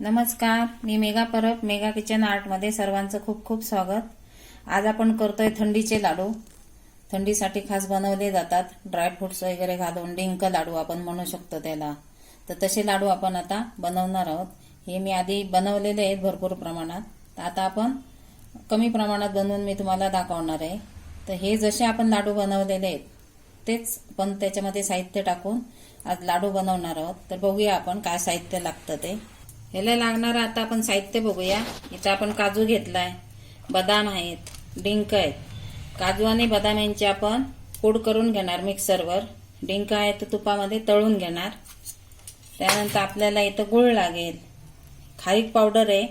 नमस्कार मी मेगा परब मेगा किचन आर्टमध्ये सर्वांचं खूप खूप स्वागत. आज आपण करतोय थंडीचे लाडू. थंडीसाठी खास बनवले जातात ड्रायफ्रुट्स वगैरे घालून डिंक लाडू आपण म्हणू शकतो त्याला. तर तसे लाडू आपण आता बनवणार आहोत. हे मी आधी बनवलेले आहेत भरपूर प्रमाणात. तर आता आपण कमी प्रमाणात बनवून मी तुम्हाला दाखवणार आहे. तर हे जसे आपण लाडू बनवलेले आहेत तेच पण त्याच्यामध्ये साहित्य टाकून आज लाडू बनवणार आहोत. तर बघूया आपण काय साहित्य लागतं ते. ह्याला लागणारं आता आपण साहित्य बघूया. इथं आपण काजू घेतला आहे बदाम आहेत डिंक आहेत. काजू आणि बदाम यांची आपण पूड करून घेणार मिक्सरवर. डिंक आहे तर तुपामध्ये तळून घेणार. त्यानंतर आपल्याला इथं गुळ लागेल. खारीक पावडर आहे.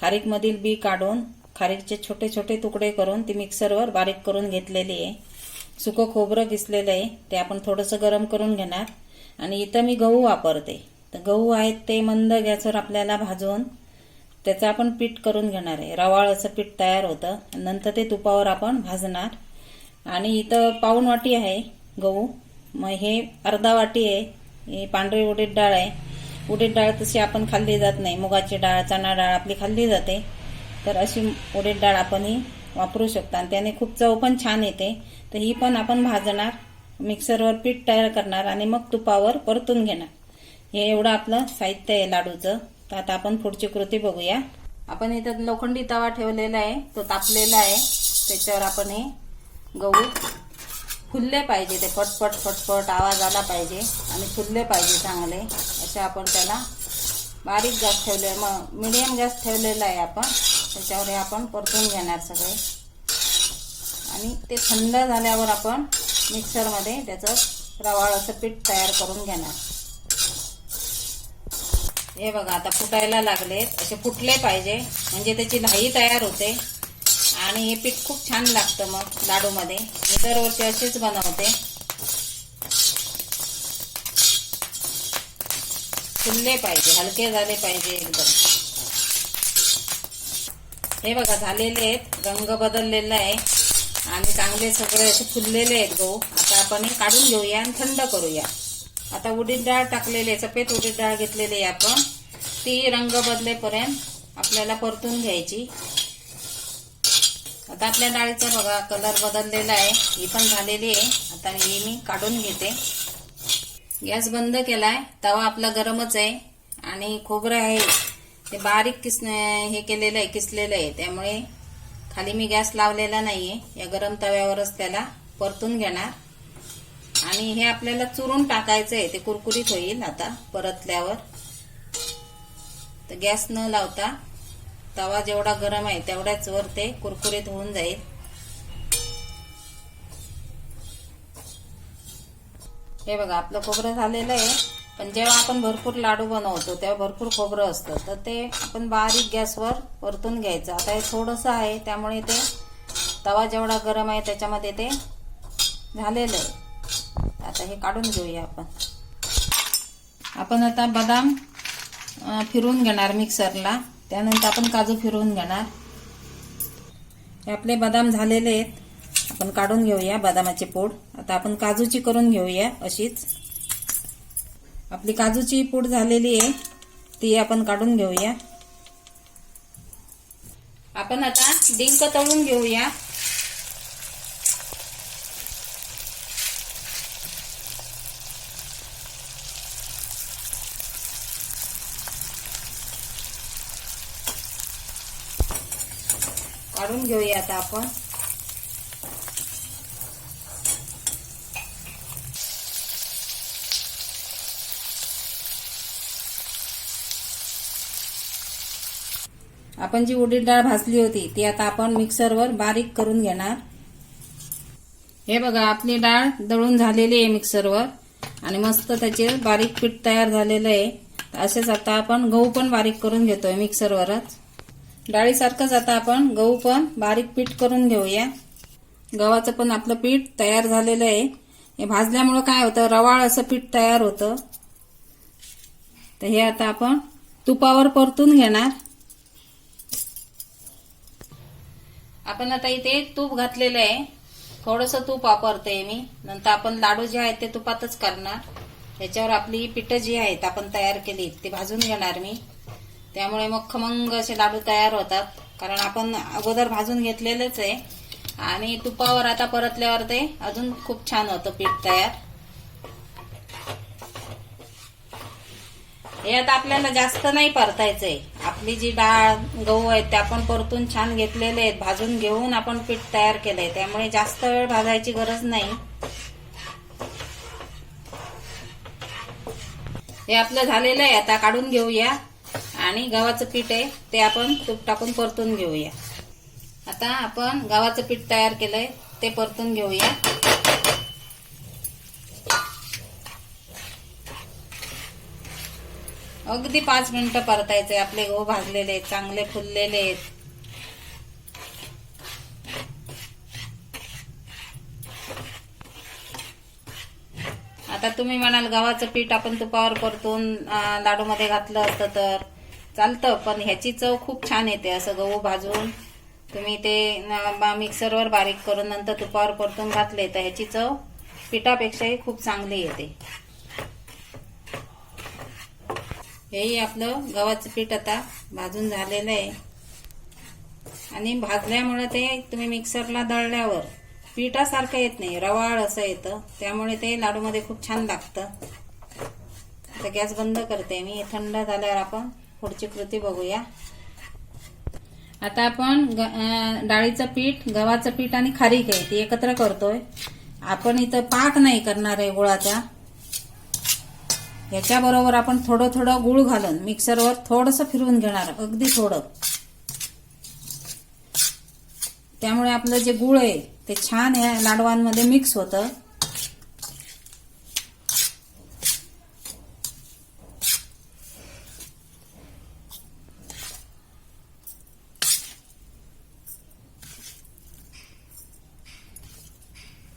खारीकमधील बी काढून खारीकचे छोटे छोटे तुकडे करून ती मिक्सरवर बारीक करून घेतलेली आहे. सुकं खोबरं किसलेलं आहे ते आपण थोडंसं गरम करून घेणार. आणि इथं मी गहू वापरते. तर गहू आहेत ते मंद गॅसवर आपल्याला भाजून त्याचं आपण पीठ करून घेणार आहे. रवाळ असं पीठ तयार होतं. नंतर ते तुपावर आपण भाजणार. आणि इथं पाऊण वाटी आहे गहू. मग हे अर्धा वाटी आहे. ही पांढरी उडीद डाळ आहे. उडीद डाळ तशी आपण खाल्ली जात नाही. मुगाची डाळ चणा डाळ आपली खाल्ली जाते. तर अशी उडीद डाळ आपण ही वापरू शकतो. आणि त्याने खूप चव पण छान येते. तर ही पण आपण भाजणार. मिक्सरवर पीठ तयार करणार आणि मग तुपावर परतून घेणार. हे एवढं आपलं साहित्य आहे लाडूचं. तर आता आपण पुढची कृती बघूया. आपण इथं लोखंडी तवा ठेवलेला आहे. तो तापलेला आहे. त्याच्यावर आपण हे गहू फुलले पाहिजे. ते फटफट फटफट आवाज आला पाहिजे. आणि फुलले पाहिजे चांगले. असे आपण त्याला बारीक गॅस ठेवले मग मिडियम गॅस ठेवलेला आहे आपण. त्याच्यावर हे आपण परतून घेणार सगळे. आणि ते थंड झाल्यावर आपण मिक्सरमध्ये त्याचं रवाळ असं पीठ तयार करून घेणार. हे बघा आता फुटायला लागलेत असे फुटले पाहिजे. म्हणजे त्याची लाही तयार होते. आणि हे पीठ खूप छान लागतं मग लाडूमध्ये. मी दरवर्षी असेच बनवते. फुलले पाहिजे हलके झाले पाहिजे एकदम. हे बघा झालेले आहेत. रंग बदललेला आहे. आणि चांगले सगळे असे फुललेले आहेत गहू. आता आपण हे काढून घेऊया आणि थंड करूया. आता उडीद डाळ टाकलेली सफेद उडीद डाळ घेतलेली आहे आपण. ती रंग बदलेपर्यंत आपल्याला परतून घ्यायची. आता आपल्या डाळीचा बघा कलर बदललेला आहे. ही पण झालेली आहे. आता ही मी काढून घेते. गॅस बंद केलाय. तवा आपला गरमच आहे. आणि खोबरं आहे. ते बारीक किस हे केलेलं आहे किसलेलं आहे. त्यामुळे खाली मी गॅस लावलेला नाहीये. या गरम तव्यावरच त्याला परतून घेणार. आणि हे आपल्याला चुरून टाकायचं आहे ते कुरकुरीत होईल आता परतल्यावर. तर गॅस न लावता तवा जेवढा गरम आहे तेवढ्याच वर ते कुरकुरीत होऊन जाईल. हे बघा आपलं खोबरं झालेलं आहे. पण जेव्हा आपण भरपूर लाडू बनवतो तेव्हा भरपूर खोबरं असतं. तर ते आपण बारीक गॅसवर परतून घ्यायचं. आता हे थोडंसं आहे त्यामुळे ते तवा जेवढा गरम आहे त्याच्यामध्ये ते झालेलं आहे. आता हे काढून घेऊया आपण. आपण आता बदाम फिरवून घेणार मिक्सरला. त्यानंतर आपण काजू फिरवून घेणार. हे आपले बदाम झालेले आहेत. आपण काढून घेऊया बदामाची पूड. आता आपण काजूची करून घेऊया अशीच. आपली काजूची पूड झालेली आहे. ती आपण काढून घेऊया. आपण आता डिंक तळून घेऊया. काढून घेऊया आता आपण. आपण जी उडीद डाळ भाजली होती ती आता आपण मिक्सरवर बारीक करून घेणार. हे बघा आपली डाळ दळून झालेली आहे मिक्सरवर. आणि मस्त त्याचे बारीक पीठ तयार झालेलं आहे. असेच आता आपण गहू पण बारीक करून घेतोय मिक्सरवरच. डाळीसारखंच आता आपण गहू पण बारीक पीठ करून घेऊया. गव्हाचं पण आपलं पीठ तयार झालेलं आहे. हे भाजल्यामुळं काय होतं? रवाळ असं पीठ तयार होतं. तर हे आता आपण तुपावर परतून घेणार. आपण आता इथे तूप घातलेलं आहे. थोडंसं तूप वापरते मी. नंतर आपण लाडू जे आहेत ते तुपातच करणार. त्याच्यावर आपली पिठं जी आहेत आपण तयार केली ती भाजून घेणार मी. त्यामुळे मग खमंग असे लाडू तयार होतात. कारण आपण अगोदर भाजून घेतलेलेच आहे. आणि तुपावर आता परतल्यावर ते अजून खूप छान होतं पीठ तयार. हे आता आपल्याला जास्त नाही परतायचंय. आपली जी डाळ गहू आहेत ते आपण परतून छान घेतलेले आहेत. भाजून घेऊन आपण पीठ तयार केलंय. त्यामुळे जास्त वेळ भाजायची गरज नाही. हे आपलं झालेलं आहे. आता काढून घेऊया. आणि गव्हाचं पीठ आहे ते आपण तूप टाकून परतून घेऊया. आता आपण गव्हाचं पीठ तयार केलंय ते परतून घेऊया. अगदी पाच मिनिटं परतायचे आपले गहू भाजलेले आहेत चांगले फुललेले आहेत. आता तुम्ही म्हणाल गव्हाचं पीठ आपण तुपावर परतून लाडूमध्ये घातलं असतं तर. चालतं पण ह्याची चव खूप छान येते असं गहू भाजून. तुम्ही ते बा- मिक्सरवर बारीक करून नंतर तुपावर परतून घातले तर ह्याची चव पिठापेक्षाही खूप चांगली येते. हेही आपलं गव्हाचं पीठ आता भाजून झालेलं आहे. आणि भाजल्यामुळे ते तुम्ही मिक्सरला दळल्यावर पिठासारखं येत नाही रवाळ असं येतं. त्यामुळे ते लाडूमध्ये खूप छान लागतं. आता गॅस बंद करते मी थंड झाल्यावर आपण पुढची कृती बघूया. आता आपण ग- डाळीचं पीठ गव्हाचं पीठ आणि खारीक आहे ती एकत्र करतोय. आपण इथं पाक नाही करणार आहे गुळाचा. याच्याबरोबर आपण थोडं थोडं गुळ घालून मिक्सरवर थोडंसं फिरवून घेणार अगदी थोडं. त्यामुळे आपलं जे गुळ आहे ते छान या लाडवांमध्ये मिक्स होतं.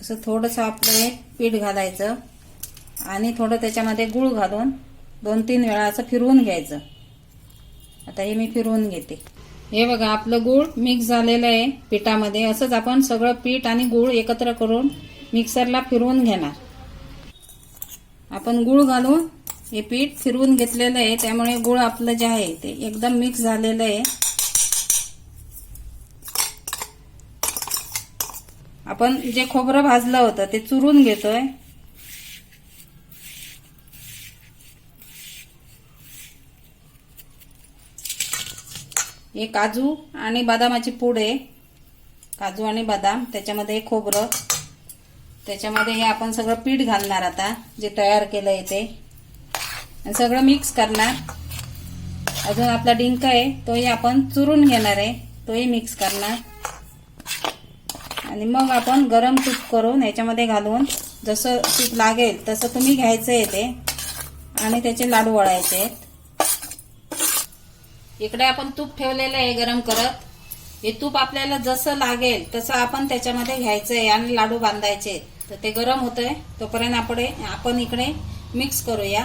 असं थोडंसं आपलं हे पीठ घालायचं आणि थोडं त्याच्यामध्ये गुळ घालून दोन तीन वेळा असं फिरवून घ्यायचं. आता हे मी फिरवून घेते. हे बघा आपलं गुळ मिक्स झालेलं आहे पिठामध्ये. असंच आपण सगळं पीठ आणि गुळ एकत्र करून मिक्सरला फिरवून घेणार. आपण गुळ घालून हे पीठ फिरवून घेतलेलं आहे त्यामुळे गुळ आपलं जे आहे ते एकदम मिक्स झालेलं आहे. आपण जे खोबरं भाजलं होतं ते चुरून घेतोय. हे काजू आणि बदामाची पूड आहे. काजू आणि बदाम त्याच्यामध्ये हे खोबरं. त्याच्यामध्ये हे आपण सगळं पीठ घालणार आता जे तयार केलं आहे ते. आणि सगळं मिक्स करणार. अजून आपला डिंक आहे तोही आपण चुरून घेणार आहे. तोही मिक्स करणार. आणि मग आपण गरम तूप करून याच्यामध्ये घालून जसं तूप लागेल तसं तुम्ही घ्यायचं आहे ते. आणि त्याचे लाडू वळायचे आहेत. इकडे आपण तूप ठेवलेलं आहे गरम करत. हे तूप आपल्याला जसं लागेल तसं आपण त्याच्यामध्ये घ्यायचं आहे आणि लाडू बांधायचे तर ते गरम होतंय. तोपर्यंत आपण आपण इकडे मिक्स करूया.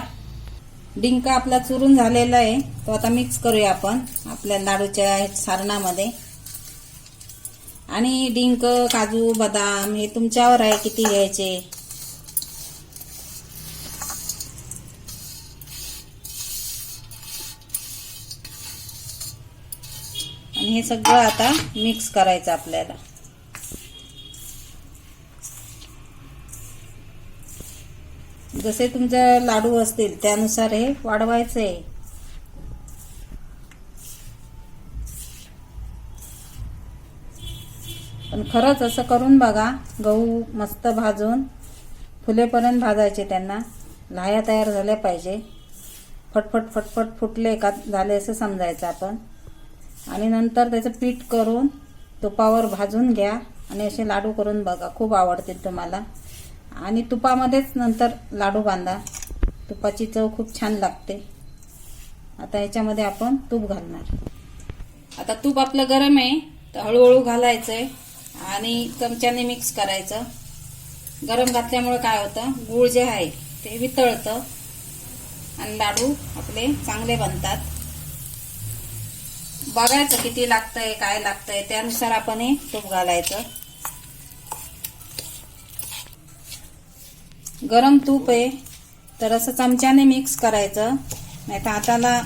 डिंक आपला चुरून झालेला आहे. तो आता मिक्स करूया आपण आपल्या लाडूच्या सारणामध्ये. आणि डिंक काजू बदाम हे तुमच्यावर आहे किती घ्यायचे? आणि हे सगळं आता मिक्स करायचं आपल्याला. जसे तुमचे लाडू असतील त्यानुसार हे वाढवायचे. खरंच असं करून बघा गहू मस्त भाजून फुलेपर्यंत भाजायचे त्यांना. लाह्या तयार झाल्या पाहिजे. फटफट फटफट फुटले का झाले असं समजायचं आपण. आणि नंतर त्याचं पीठ करून तुपावर भाजून घ्या आणि असे लाडू करून बघा. खूप आवडतील तुम्हाला. आणि तुपामध्येच नंतर लाडू बांधा. तुपाची चव खूप छान लागते. आता याच्यामध्ये आपण तूप घालणार. आता तूप आपलं गरम आहे तर हळूहळू घालायचंय. आणि चमच्याने मिक्स करायचं. गरम घातल्यामुळे काय होतं? गूळ जे आहे ते वितळतं. आणि लाडू आपले चांगले बनतात. बघायचं किती लागतंय काय लागतंय त्यानुसार आपण हे तूप घालायचं. गरम तूप आहे तर असं चमच्याने मिक्स करायचं. नाही तर हाताला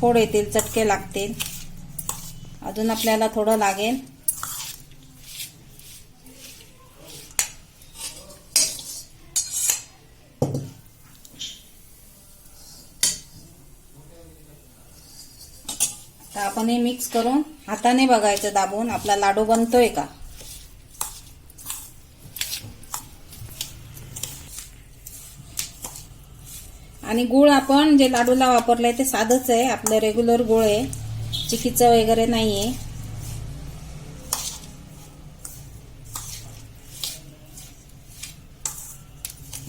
फोड येतील चटके लागतील. अजून आपल्याला थोडं लागेल. तर मिक्स करून हाताने बघायचं दाबून. आपला लाडू बनतोय का? आणि गुळ आपण जे लाडूला वापरलंय ते साधंच आहे. आपलं रेग्युलर गुळ आहे. चिकीचं वगैरे नाही आहे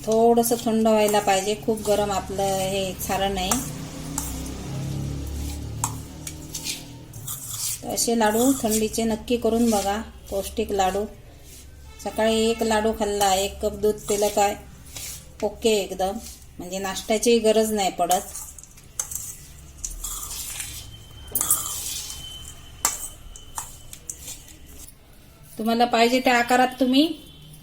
थोडस थंड व्हायला पाहिजे. खूप गरम आपलं हे सारण आहे. असे लाडू थंडीचे नक्की करून बघा. पौष्टिक लाडू. सकाळी एक लाडू खाल्ला एक कप दूध पिलं काय? ओके एकदम. म्हणजे नाश्त्याची गरज नाही पडत. तुम्हाला पाहिजे त्या आकारात तुम्ही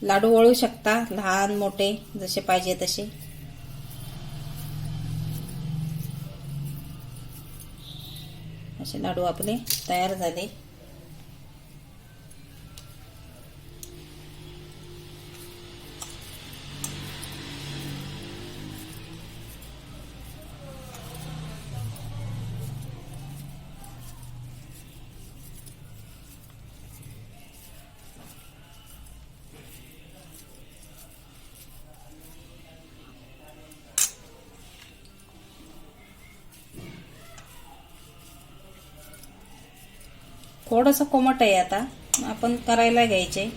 लाडू वळू शकता लहान मोठे जसे पाहिजे तसे. असे लाडू आपले तयार झाले. थोडंसं कोमट आहे आता. आपण करायला घ्यायचे.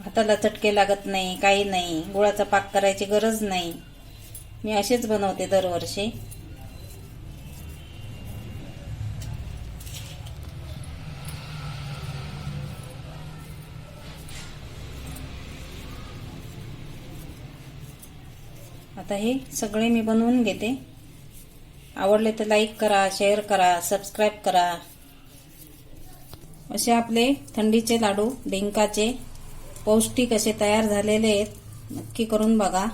हाताला चटके लागत नाही काही नाही. गुळाचा पाक करायची गरज नाही. मी असेच बनवते दरवर्षी. आता हे सगळे मी बनवून घेते. आवडले तर लाईक करा शेअर करा सबस्क्राईब करा. असे आपले थंडीचे लाडू डिंकाचे पौष्टिक असे तयार झालेले आहेत. नक्की करून बघा.